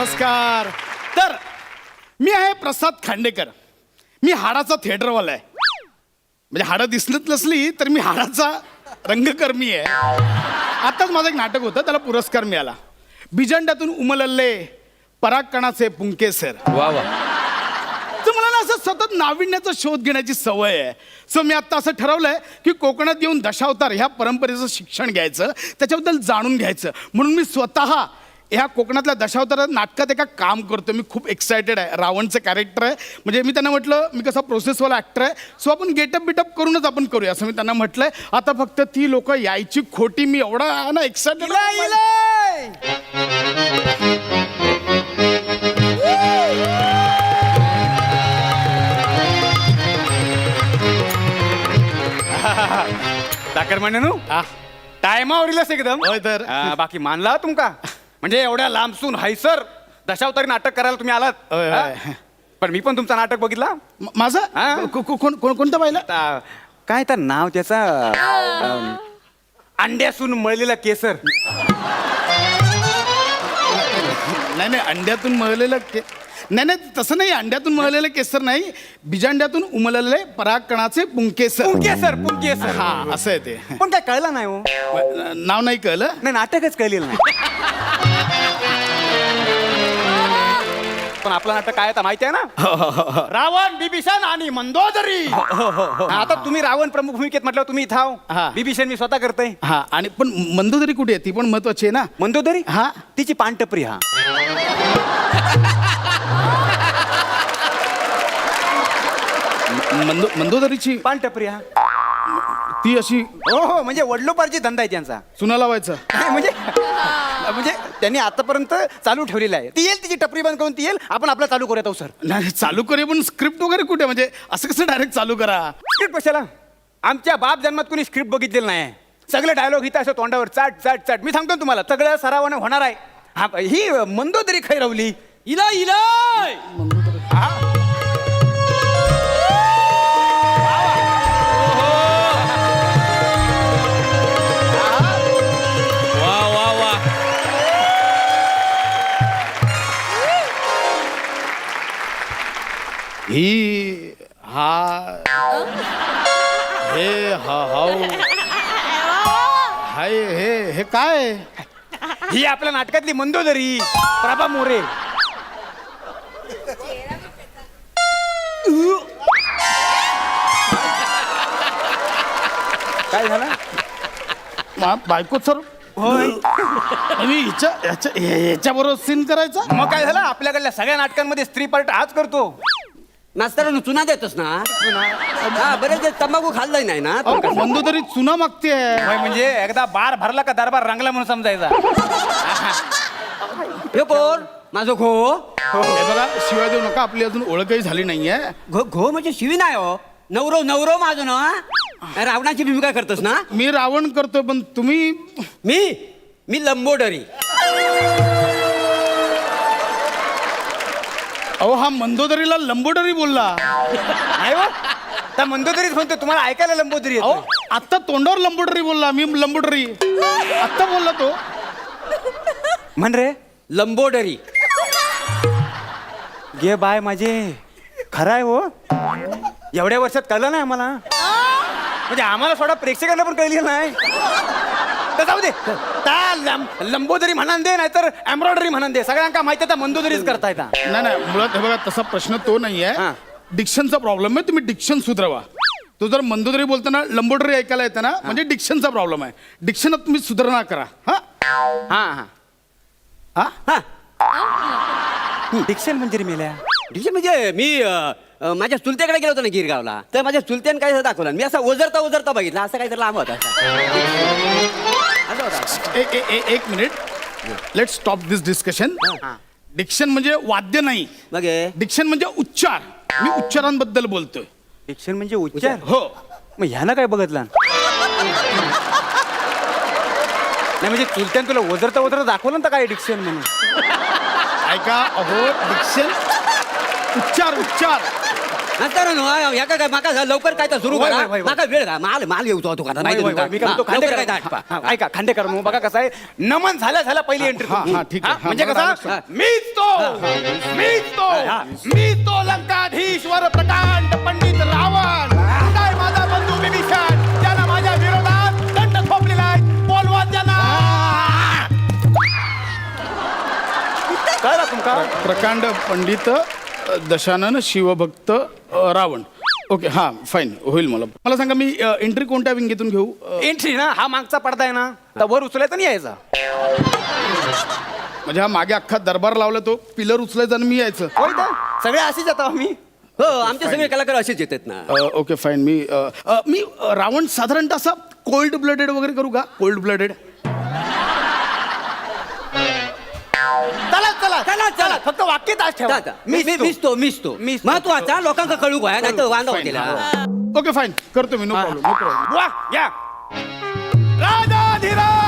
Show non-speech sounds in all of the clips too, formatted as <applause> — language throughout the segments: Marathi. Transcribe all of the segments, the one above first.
नमस्कार. तर मी आहे प्रसाद खांडेकर. मी हाडाचा थिएटरवाला आहे. म्हणजे हाडं दिसलत नसली तर मी हाडाचा रंगकर्मी आहे. आताच माझं एक नाटक होतं त्याला पुरस्कार मिळाला. बिजंड्यातून उमलल्ले परागकणाचे पुंके सर वा वा. तर मला ना असं सतत नाविन्याचा शोध घेण्याची सवय आहे. सो मी आता असं ठरवलंय की कोकणात येऊन दशावतार ह्या परंपरेचं शिक्षण घ्यायचं त्याच्याबद्दल जाणून घ्यायचं. म्हणून मी स्वतः ह्या कोकणातल्या दशावतार नाटकात एका काम करतो मी खूप एक्सायटेड आहे. रावणचं कॅरेक्टर आहे. म्हणजे मी त्यांना म्हटलं मी कसा प्रोसेसवाला ॲक्टर आहे. सो आपण गेटअप बिटअप करूनच आपण करूया असं मी त्यांना म्हटलंय. आता फक्त ती लोक यायची खोटी. मी एवढा आहे. ना एक्सायटेड साखर म्हणू टायमावर इलस एकदम. होय तर. बाकी मानला तुमका? म्हणजे एवढ्या लांबसून हायसर दशावतारी नाटक करायला तुम्ही आलात. पण मी पण तुमचं नाटक बघितला. म- माझं? को- को- कोण कोण- कोणतं पाहिलं? आता काय तर नाव त्याचा? अम, अंड्यासून मळलेला केसर. नाही नाही अंड्यातून मळलेलं के नाही नाही तसं नाही अंड्यातून मळलेलं केसर नाही. बिजांड्यातून उमललेले परागकणाचे पुंकेसर. पुंकेसर पुंकेसर. हा असं आहे ते. पण काय कळलं नाही हो. नाव नाही कळलं? नाही नाटकच कळलेलं नाही. पण आपलं नाटक काय आहे तर माहिती आहे ना? रावण बिभीषण आणि मंदोदरी. हा, आता तुम्ही रावण प्रमुख भूमिकेत म्हटलं तुम्ही इथं हा. आहो बिभीषण मी स्वतः करतोय. हा आणि पण मंदोदरी कुठे आहे? ती पण महत्वाची आहे ना? मंदोदरी? हा. तिची पानटपरी हा. मंदो मंदोदरीची पानटपरी हा. ती अशी हो हो म्हणजे वडलोपारची धंदा आहे त्यांचा. चुना लावायचं. नाही, म्हणजे म्हणजे त्यांनी आतापर्यंत चालू ठेवलेला आहे. ती येईल तिची टपरी बंद करून ती येईल. आपण आपला चालू करूयात आहोत सर. नाही चालू करूया पण स्क्रिप्ट वगैरे कुठे म्हणजे असं कसं डायरेक्ट चालू करा? स्क्रिप्ट कशाला? आमच्या बाप जन्मात कुणी स्क्रिप्ट बघितलेलं नाही. सगळे डायलॉग इथं असं तोंडावर चाट चाट चाट. मी सांगतो ना तुम्हाला सगळं सरावानं होणार आहे. हा ही मंदोदरी खैरवली. इला इला आपल्या नाटकातली मंदोदरी. प्रभा मोरे. काय झालं? मा- बायको सर? होय. मी हिच्या ह्याच्या ह्याच्या बरोबर सीन करायचा? मग काय झालं? आपल्याकडल्या सगळ्या नाटकांमध्ये स्त्री पार्ट हाच करतो. मास्तरांनो चुना देतोस ना? हा बरेच दिवस तंबाखू खाल्लाय नाही ना? अहो, मंदोदरी चुना मागते होय म्हणजे एकदा बार भरला का दरबार रंगला म्हणून समजायचा. हे कोण? माझं घो. हे बघा शिवाय देऊ नका आपली अजून ओळखही झाली नाहीये. घो घो म्हणजे शिवी नाही हो. नवरो नवरो माझं ना. रावणाची भूमिका करतोस ना? मी रावण करतो पण तुम्ही? मी? मी लंबोडरी अहो हा मंदोदरीला लंबोदरी बोलला. नाही हो. त्या मंदोदरीच म्हणतो तुम्हाला ऐकायला लंबोदरी अहो आत्ता तोंडावर लंबोदरी बोलला मी लंबोदरी. आत्ता बोलला तो. म्हण रे. लंबोडरी. गे बाय माझे. खरं आहे हो. एवढ्या वर्षात कळलं नाही आम्हाला. म्हणजे आम्हाला थोडा प्रेक्षकांना पण कळली नाही. तर जाऊ दे. त्या लंब- लंबोदरी म्हणान दे नाहीतर एम्ब्रॉयडरी म्हणान दे. सगळ्यांका माहिती आहे मंदोदरीच करता येतात नाही नाही मुळात हे बघा तसा प्रश्न तो नाही हा. आहे डिक्शनचा प्रॉब्लेम आहे तुम्ही डिक्शन सुधारवा. तो जर मंदोदरी बोलताना लंबोदरी ऐकायला येतं ना म्हणजे डिक्शनचा प्रॉब्लेम आहे. डिक्शनात तुम्ही सुधारणा करा. हा? हा हा. हा हा. डिक्शन म्हणजे रे मेल्या. डिशन म्हणजे मी अ, अ, माझ्या चुलत्याकडे गेलो होतो ना गिरगावला. तर माझ्या चुलत्याने काय दाखवलं? मी असा ओझरता ओझरता बघितला. असं काहीतरी लांब होता असं. होता ए- ए- ए- एक minute. Let stop this discussion diction म्हणजे वाद्य नाही. मग हे? डिक्शन म्हणजे उच्चार. मी उच्चारांबद्दल बोलतोय. डिक्शन म्हणजे उच्चार? हो. मग ह्यानं काय बघितलं? नाही म्हणजे चुलत्यान तुला ओझरता ओझरता दाखवलं ना काय डिक्शन म्हणून ऐका अहो डिक्शन उच्चार उच्चार नंतर न्हू, ह्या काय माका जा- लवकर काय तर सुरू करा. माका वेळ का माल माल येऊ तो दुकानात माहिती वय, वय, वय, मी काय म्हणतो, तुमका. हा, लवकर खांडेकर काय ते आटपा. हा, ऐका खांडेकर म्हणून बघा कसं आहे नमन झाल्या झाल्या पहिली एंट्री हा, हा, ठीक आहे. हा, म्हणजे मला कसा. मीच तो मीच तो हा. मीच तो लंकाधीश्वर प्रकांड पंडित रावण प्रकांड पंडित अ, दशानन शिवभक्त अ, रावण. ओके हा फाईन होईल मला. मला सांगा मी एंट्री कोणत्या विंगेतून घेऊ? अ, एंट्री ना हा मागचा पडदा आहे ना तर वर उचलायचा नाही यायचा. म्हणजे हा मागे अख्खा दरबार लावला तो पिलर उचलायचा आणि मी यायचं. होय तर सगळे असेच येतो आम्ही. हो आमचे सगळे कलाकार असेच येतात ना. अ, ओके फाईन मी अ, अ, मी अ, रावण साधारणतः असा कोल्ड ब्लडेड वगैरे करू का? कोल्ड ब्लडेड चला चला चला, चला. फक्त वाक्य तास ठेवा. मी मिसतो मिसतो. महत्त्वाचा लोकांका कळू काय नाही तर वांदा होतील ओके फाईन करतो मी नो प्रॉब्लेम नो प्रॉब्लेम वा या. राजाधिराज!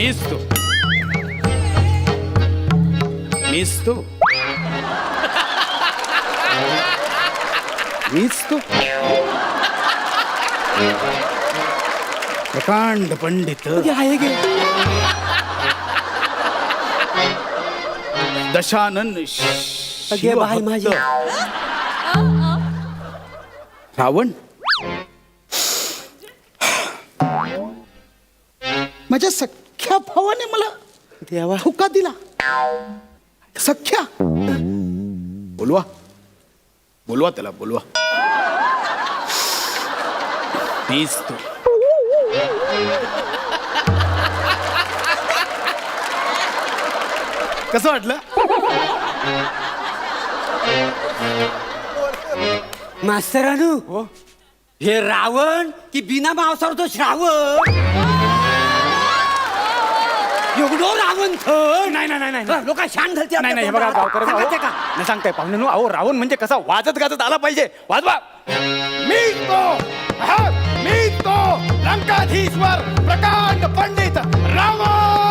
मीच तो मीच तो मीच तो प्रकांड पंडित दशानन अगे बाई शिवभक्त माझी. रावण। माझ्या सख्या भावाने मला देवा धोका दिला. सख्या. बोलवा. बोलवा त्याला बोलवा. तीच तो. कसं वाटलं? मास्तरानू हे रावण की बिना मांसावर तो श्रावण? नाही नाही नाही नाही लोक शान घालते नाही नाही हे बघा गावकर का? नाही सांगताय. पाहुणे अहो रावण म्हणजे कसा वाजत गाजत आला पाहिजे. वाजवा. मी तो हा, मी तो लंकाधीश्वर प्रकांड पंडित रावण.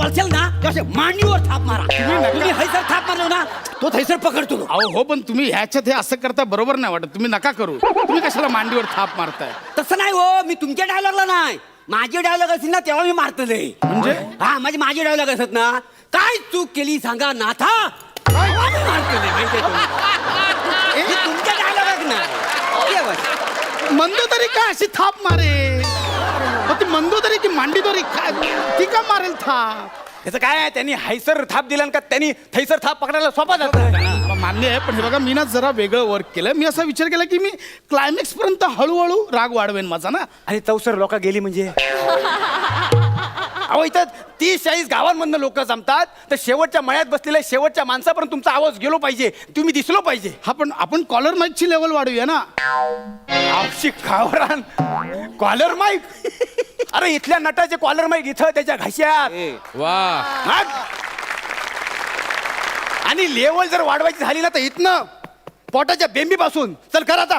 बोलशाल ना की असे मांडीवर थाप मारा. तुम्ही हैसर थाप मारलो ना तो थैसर पकडतो तो. अहो हो पण तुम्ही ह्याच्यात हे असं करता बरोबर नाही वाटत. तुम्ही नका करू. तुम्ही कशाला मांडीवर थाप मारताय? तसं नाही हो मी तुमच्या डायलॉगला नाही. माझे डायलॉग असतील ना तेव्हा मी मारतले म्हणजे? हा माझे माझे डायलॉग असत ना काय चूक केली सांगा नाथा? तेव्हा मी मारतले माहितीये तुम्हाला. हे तुमच्या डायलॉग हे बघ. मंदोदरी काय अशी थाप मारे मग ती मंदोदरी की मांडीदरी काय ती का मारेल थाप? त्याचं काय आहे? त्यांनी हैसर थाप दिला का त्यांनी थैसर थाप पकडायला सोपा जात. मला मान्य आहे पण हे बघा मी ना जरा वेगळं वर्क केलं मी असा विचार केला की मी क्लायमॅक्स पर्यंत हळूहळू राग वाढवेन माझा ना. आणि चौसर लोक गेली म्हणजे? अहो इथं तीस चाळीस गावांमधनं लोक जमतात. तर शेवटच्या मळ्यात बसलेल्या शेवटच्या माणसापर्यंत तुमचा आवाज गेलो पाहिजे. तुम्ही दिसलो पाहिजे. हा पण आपण कॉलर माईकची लेवल वाढवूया ना. आवशी खावरान. कॉलर माईक अरे इथल्या नटाचे कॉलर माईक इथं त्याच्या घशात हा? आणि लेवल जर वाढवायची झाली ना तर इथनं पोटाच्या बेंबीपासून. चल कर आता.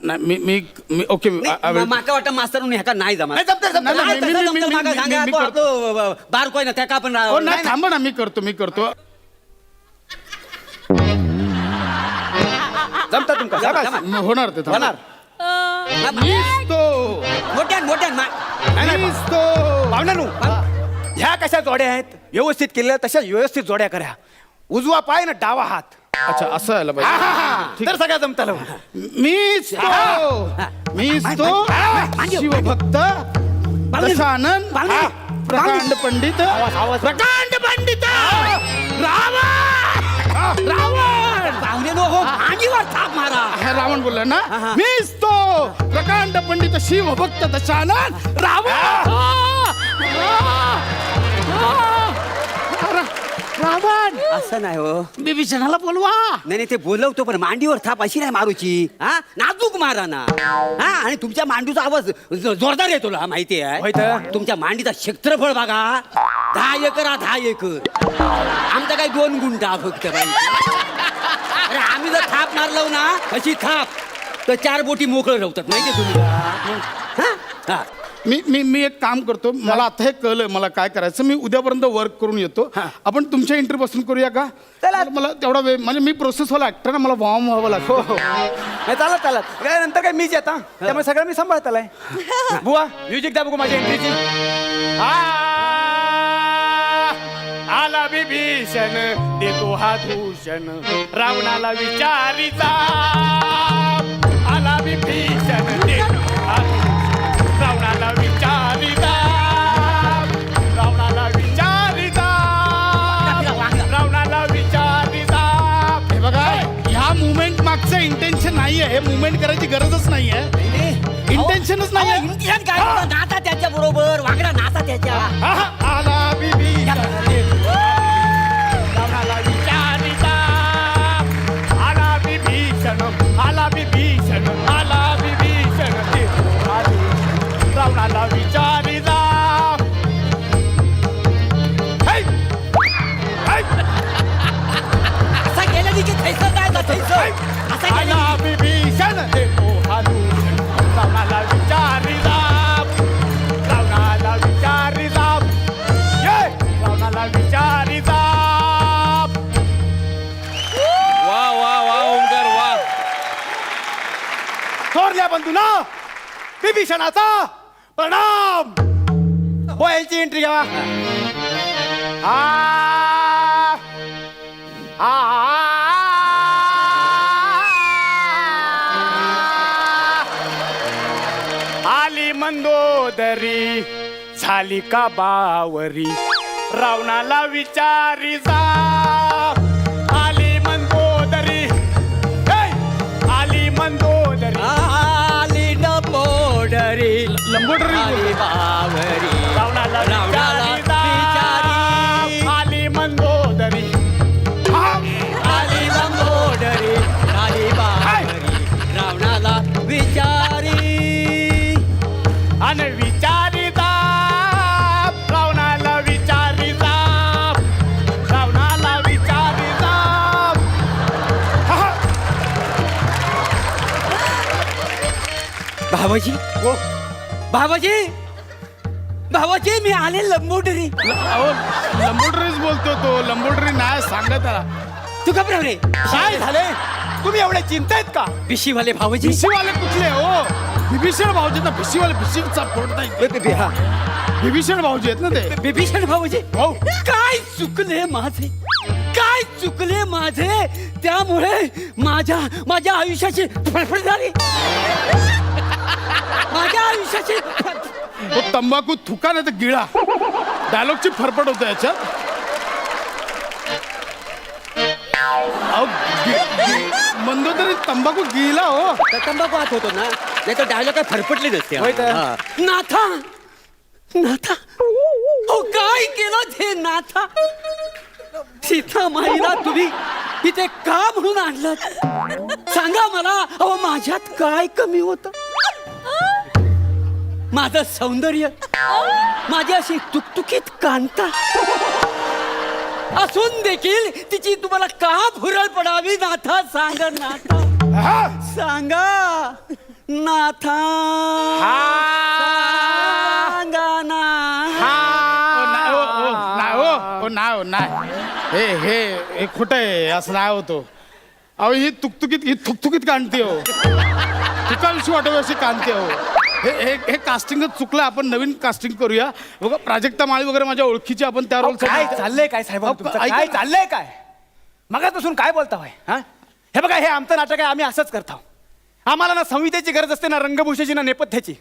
नाही मी मी मी ओके मी- I- I नाही, will- माका वाटतं मास्तर ह्याका नाही जमा नाही, जमतंय, जमतंय. नाही, नाही, मी- तसं मी- मी- जमतं, मी- माका मी- सांगा, मी तो करतो. आपलं बारकोय ना त्याका आपण हो नाही थांबा ना मी करतो मी करतो. जमता तुमका जमा. होणार ते थांबा. होणार. मीच तो मोठ्यान मोठ्यान मा- नाही, नाही, ह्या कशा जोड्या आहेत? व्यवस्थित केल्या तशा व्यवस्थित जोड्या करा. उजवा पाय ना डावा हात. अच्छा असं आलं हा, पाहिजे हा. ठीक. तर सगळ्या जमता मीच तो मीच तो शिवभक्त. दशानन. प्रकांड पंडित. आवाज, आवाज. प्रकांड पंडित. रावण रावण पाहुणे थाप मारा. हे रावण बोलला ना हा. मीच तो प्रकांड पंडित शिवभक्त दशानन रावण. रावण. असं नाही हो. बिभीषणाला बोलवा. नाही नाही ते बोलवतो पण मांडीवर थाप अशी नाही मारूची. हा? नाजूक मारा ना. हा? आणि तुमच्या मांडूचा आवाज ज- जोरदार येतो ना माहिती होय आहे. तुमच्या मांडीचा क्षेत्रफळ बघा. दहा एकर हा दहा एकर. आमचा काही दोन गुंठा फक्त बाई जर थाप मारलो ना अशी थाप. तर चार बोटी मोकळं ठेवतात माहिती तुम्ही हा? हा. मी मी मी एक काम करतो. मला आता हे कळलंय मला काय करायचं. मी उद्यापर्यंत वर्क करून येतो. आपण तुमच्या इंटरव्ह्यू पासून करूया का? चला. मला तेवढा वेळ म्हणजे मी प्रोसेस वाला ऍक्टर ना मला वाम व्हावं हो लागतो. हो नाही चालत चालत काय नंतर काय मीच येता त्यामुळे सगळं मी सांभाळत आलाय <laughs> बुवा म्युझिक द्या बघू माझ्या एंट्रीची आला विभीषण देतो हा दूषण. रावणाला विचारिता. आला विभीषण देतो हा रावणाला विचारिता. रावणाला विचारिता. रावणाला विचारिता. हे बघा ह्या मुवमेंट मागचं इंटेन्शन नाहीये. हे मुवमेंट करायची गरजच नाहीये. इंटेन्शनच नाहीये. इंडियन काय नाता त्याच्या बरोबर वागडा नाता त्याच्या. थोरल्या विभीषणाचा प्रणाम हो यांची एंट्री घ्यावा आली मंदोदरी झाली का बावरी रावणाला विचारी जा भावाजी हो. भावाजी भावाजी मी आले लंबोडरी. अहो लंबोडरीच बोलतो तो. लंबोडरी नाही सांगा त्याला तू घबरा रे काय झाले? तुम्ही एवढे चिंतेत का? बिशीवाले भावाजी भिशीवाले कुठले? हो. बिभीषण भाऊजी ना भिशीवाले भिशीचा फोडता येते हा. बिभीषण भाऊजी आहेत ना ते? बिभीषण भाऊजी? हो. काय चुकले माझे? काय चुकले माझे? त्यामुळे माझ्या माझ्या आयुष्याची फडफड झाली. माझ्या आयुष्याची तो तंबाखू थुका नाही तर गिळा. डायलॉगची फरफट होतं याच्यात. अहो, गि- गि- मंदोदरी तंबाखू गिळला हो. तर तंबाखू आत होतो ना नाही तर डायलॉग काय फरफटले नसते. होय तर. हा. नाथा नाथा. हो काय केलं ते नाथा? सीता माईला तुम्ही इथे का म्हणून आणलं? सांगा मला अहो माझ्यात काय कमी होत? माझं सौंदर्य माझी अशी तुकतुकीत कांता. असून देखील तिची तुम्हाला का भुरळ पडावी नाथा? सांगा नाथा. सांगा नाथा. सांगा ना. ओ, ओ, नाही हो, हो, हे खोटं आहे? असं नाही होतो अहो ही तुकतुकीत ही थुकथुकीत काढते हो. तुकाविषयी वाटावी अशी कांते हो. हे हे हे कास्टिंगच चुकलं आपण नवीन कास्टिंग करूया. बघा प्राजक्ता माळी वगैरे माझ्या ओळखीची आपण त्या रोल काय चाललंय काय साहेब? काय. चाललंय काय? मगापासून काय बोलता होय हा? हे बघा हे आमचं नाटक आहे आम्ही असंच करतो आम्हाला ना संहितेची गरज असते ना रंगभूषेची ना नेपथ्याची.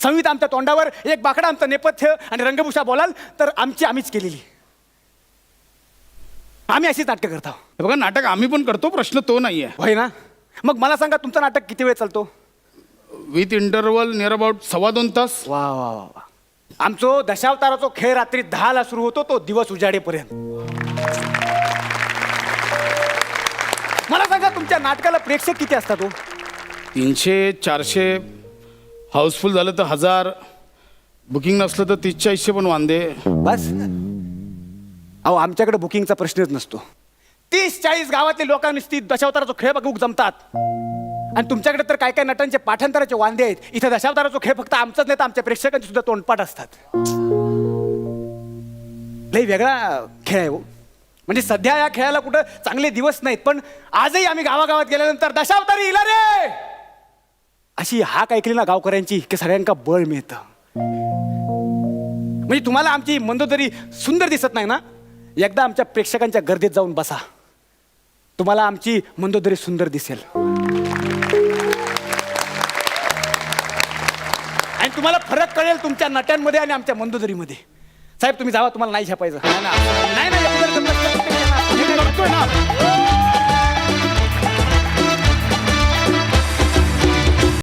संहिता आमच्या तोंडावर एक बाकडा आमचं नेपथ्य आणि रंगभूषा बोलाल तर आमची आम्हीच केलेली. आम्ही अशीच नाटकं करतो हे बघा नाटक आम्ही पण करतो प्रश्न तो नाहीये. होय ना? मग मला सांगा तुमचं नाटक किती वेळ चालतो? विथ इंटरवल नियर अबाउट सव्वा दोन तास. वा वा वा आमचो दशावताराचो खेळ रात्री दहाला सुरू होतो तो दिवस उजाडेपर्यंत. मला सांगा तुमच्या नाटकाला प्रेक्षक किती असतात हो? तीनशे चारशे हाऊसफुल झालं तर हजार बुकिंग नसलं तर तीस चाळीसशे पण वांदे. बस. अहो आमच्याकडे बुकिंगचा प्रश्नच नसतो. तीस चाळीस गावातले लोकांनी दशावताराचा खेळ बघूक जमतात. आणि तुमच्याकडे तर काय काय नटांचे पाठांतराचे वांदे आहेत. इथं दशावताराचा खेळ फक्त आमचाच नाही तर आमच्या प्रेक्षकांचे सुद्धा तोंडपाठ असतात. लई वेगळा खेळ आहे हो. म्हणजे सध्या या खेळाला कुठं चांगले दिवस नाहीत पण आजही आम्ही गावागावात गेल्यानंतर दशावतारी इला रे! अशी हाक ऐकली ना गावकऱ्यांची की सगळ्यांका बळ मिळतं. म्हणजे तुम्हाला आमची मंदोदरी सुंदर दिसत नाही ना एकदा आमच्या प्रेक्षकांच्या गर्दीत जाऊन बसा. तुम्हाला आमची मंदोदरी सुंदर दिसेल. तुम्हाला फरक कळेल तुमच्या नट्यांमध्ये आणि आमच्या मंदोदरीमध्ये. साहेब तुम्ही जावा तुम्हाला नाही छापायचं नाही नाही,